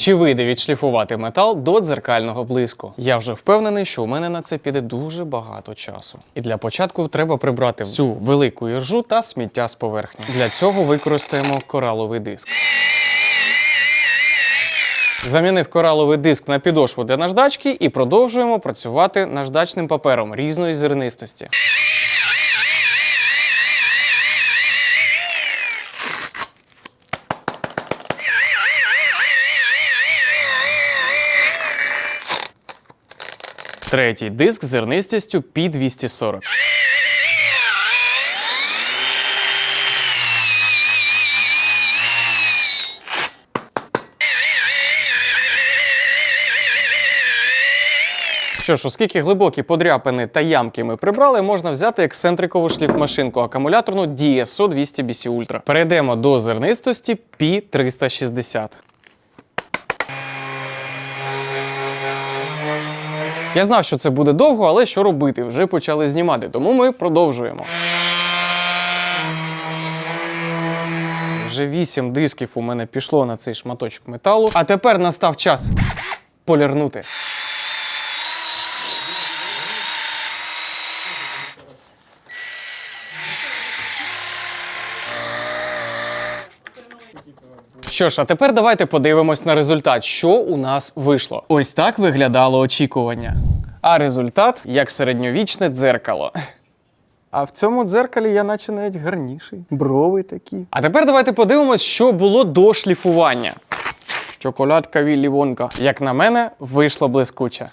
Чи вийде відшліфувати метал до дзеркального блиску? Я вже впевнений, що у мене на це піде дуже багато часу. І для початку треба прибрати всю велику іржу та сміття з поверхні. Для цього використаємо кораловий диск. Замінив кораловий диск на підошву для наждачки і продовжуємо працювати наждачним папером різної зернистості. Третій диск зернистістю P240. Що ж, оскільки глибокі подряпини та ямки ми прибрали, можна взяти ексцентрикову шліфмашинку акумуляторну DSO 200 BC Ultra. Перейдемо до зернистості P360. Я знав, що це буде довго, але що робити? Вже почали знімати, тому ми продовжуємо. Вже вісім дисків у мене пішло на цей шматочок металу. А тепер настав час полірнути. Що ж, а тепер давайте подивимось на результат, що у нас вийшло. Ось так виглядало очікування. А результат як середньовічне дзеркало. А в цьому дзеркалі я наче навіть гарніший. Брови такі. А тепер давайте подивимось, що було до шліфування. Чоколадка Віллі Вонка. Як на мене, вийшло блискуче.